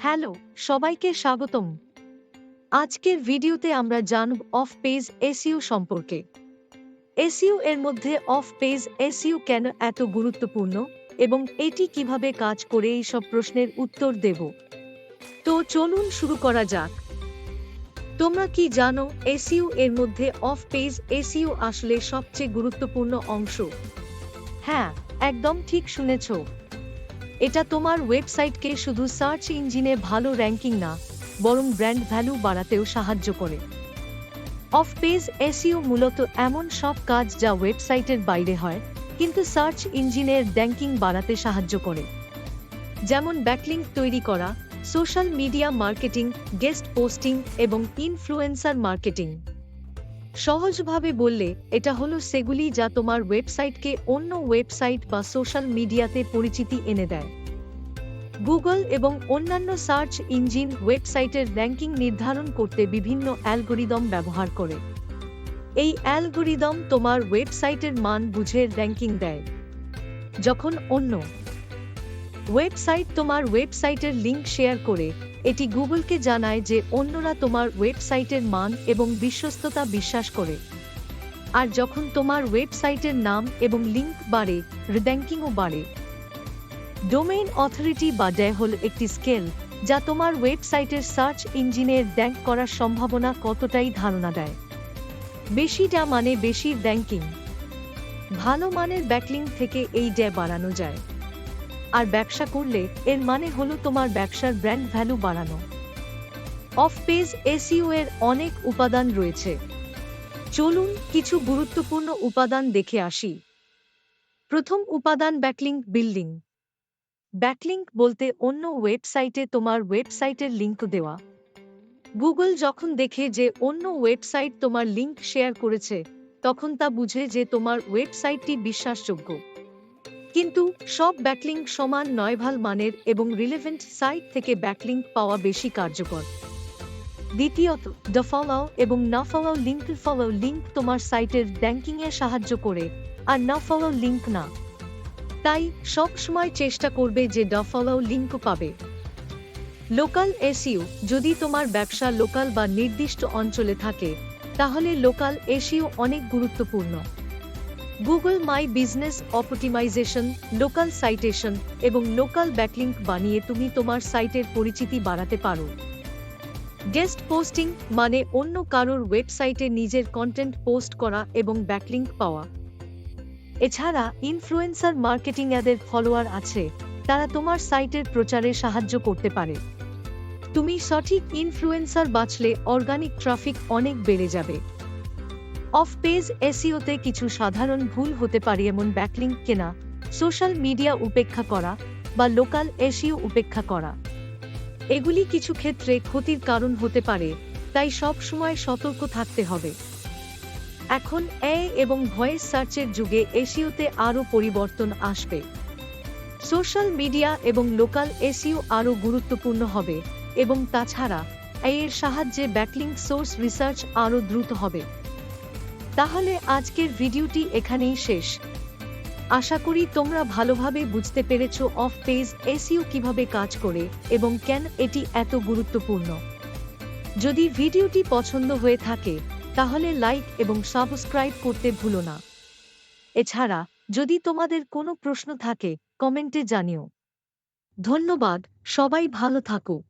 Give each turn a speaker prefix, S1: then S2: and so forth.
S1: Hello, সবাইকে স্বাগতম। আজকের ভিডিওতে আমরা জানব অফ পেজ এসইউ সম্পর্কে। এসইউ এর মধ্যে অফ পেজ এসইউ কেন এত গুরুত্বপূর্ণ এবং এটি কীভাবে কাজ করে এই সব প্রশ্নের উত্তর দেব। তো চলুন শুরু করা যাক। তোমরা কি জানো এসইউ এর মধ্যে অফ পেজ এসইউ আসলে সবচেয়ে গুরুত্বপূর্ণ অংশ? হ্যাঁ একদম ঠিক শুনেছো। এটা তোমার ওয়েবসাইটকে শুধু সার্চ ইঞ্জিনে ভালো র্যাঙ্কিং না, বরং ব্র্যান্ড ভ্যালু বাড়াতেও সাহায্য করে। অফ পেজ এসইও মূলত এমন সব কাজ যা ওয়েবসাইটের বাইরে হয়, কিন্তু সার্চ ইঞ্জিনের র্যাঙ্কিং বাড়াতে সাহায্য করে। যেমন ব্যাকলিঙ্ক তৈরি করা, social media marketing, guest posting এবং ইনফ্লুয়েন্সার মার্কেটিং। সহজভাবে বললে, এটা হলো সেগুলি যা তোমার ওয়েবসাইটকে অন্য ওয়েবসাইট বা সোশ্যাল মিডিয়াতে পরিচিতি এনে দেয়। গুগল এবং অন্যান্য সার্চ ইঞ্জিন ওয়েবসাইটের র্যাঙ্কিং নির্ধারণ করতে বিভিন্ন অ্যালগোরিদম ব্যবহার করে। এই অ্যালগোরিদম তোমার ওয়েবসাইটের মান বুঝে র্যাঙ্কিং দেয়। যখন অন্য ওয়েবসাইট তোমার ওয়েবসাইটের লিঙ্ক শেয়ার করে এটি গুগলকে জানায় যে অন্যরা তোমার ওয়েবসাইটের মান এবং বিশ্বস্ততা বিশ্বাস করে। আর যখন তোমার ওয়েবসাইটের নাম এবং লিঙ্ক বাড়ে, র্যাঙ্কিংও বাড়ে। ডোমেইন অথরিটি বা ড্যায় হল একটি স্কেল, যা তোমার ওয়েবসাইটের সার্চ ইঞ্জিনের র্যাঙ্ক করার সম্ভাবনা কতটাই ধারণা দেয়। বেশি ডা মানে বেশি র্যাঙ্কিং। ভালো মানের ব্যাকলিং থেকে এই ড্যা বাড়ানো যায়। আর ব্যবসা করলে এর মানে হলো তোমার ব্যবসার ব্র্যান্ড ভ্যালু বাড়ানো। অফ পেজ এসইও এর অনেক উপাদান রয়েছে। চলুন কিছু গুরুত্বপূর্ণ উপাদান দেখে আসি। প্রথম উপাদান ব্যাকলিঙ্ক বিল্ডিং ব্যাকলিঙ্ক বলতে অন্য ওয়েবসাইটে তোমার ওয়েবসাইটের লিঙ্ক দেওয়া। গুগল যখন দেখে যে অন্য ওয়েবসাইট তোমার লিঙ্ক শেয়ার করেছে, তখন তা বুঝে যে তোমার ওয়েবসাইটটি বিশ্বাসযোগ্য। কিন্তু সব ব্যাকলিঙ্ক সমান নয় ভালো মানের এবং রিলেভেন্ট সাইট থেকে ব্যাকলিঙ্ক পাওয়া বেশি কার্যকর। দ্বিতীয়ত, দ্য ফলাও এবং না ফলাও লিঙ্ক ফলাও লিঙ্ক তোমার সাইটের র্যাঙ্কিংয়ে সাহায্য করে, আর না ফলাও লিঙ্ক না। তাই সব সময় চেষ্টা করবে যে ডা ফলাও লিঙ্ক পাবে। লোকাল এসইউ যদি তোমার ব্যবসা লোকাল বা নির্দিষ্ট অঞ্চলে থাকে, তাহলে লোকাল এসইউ অনেক গুরুত্বপূর্ণ। Google My Business optimisation local citation এবং লোকাল ব্যাকলিঙ্ক বানিয়ে তুমি তোমার সাইটের পরিচিতি বাড়াতে পারো। গেস্ট পোস্টিং মানে অন্য কারোর ওয়েবসাইটে নিজের কন্টেন্ট পোস্ট করা এবং ব্যাকলিঙ্ক পাওয়া। এছাড়া ইনফ্লুয়েন্সার মার্কেটিং এদের ফলোয়ার আছে, তারা তোমার সাইটের প্রচারে সাহায্য করতে পারে। তুমি সঠিক ইনফ্লুয়েন্সার বাঁচলে অর্গানিক ট্রাফিক অনেক বেড়ে যাবে। অফ পেজ এসিওতে কিছু সাধারণ ভুল হতে পারে এমন ব্যাকলিঙ্ক কেনা, সোশ্যাল মিডিয়া উপেক্ষা করা বা লোকাল এসিও উপেক্ষা করা। এগুলি কিছু ক্ষেত্রে ক্ষতির কারণ হতে পারে, তাই সব সময় সতর্ক থাকতে হবে। এখন এ এবং ভয়েস সার্চের যুগে এসিওতে আরও পরিবর্তন আসবে। সোশ্যাল মিডিয়া এবং লোকাল এসিও আরও গুরুত্বপূর্ণ হবে এবং তাছাড়া এর সাহায্যে ব্যাকলিং সোর্স রিসার্চ আরও দ্রুত হবে। তাহলে আজকের ভিডিওটি এখানেই শেষ। আশা করি তোমরা ভালোভাবে বুঝতে পেরেছ অফ পেজ এসইউ কীভাবে কাজ করে এবং কেন এটি এত গুরুত্বপূর্ণ। যদি ভিডিওটি পছন্দ হয়ে থাকে, তাহলে লাইক এবং সাবস্ক্রাইব করতে ভুলো না। এছাড়া, যদি তোমাদের কোনো প্রশ্ন থাকে, কমেন্টে জানিও। ধন্যবাদ, সবাই ভালো থাকো।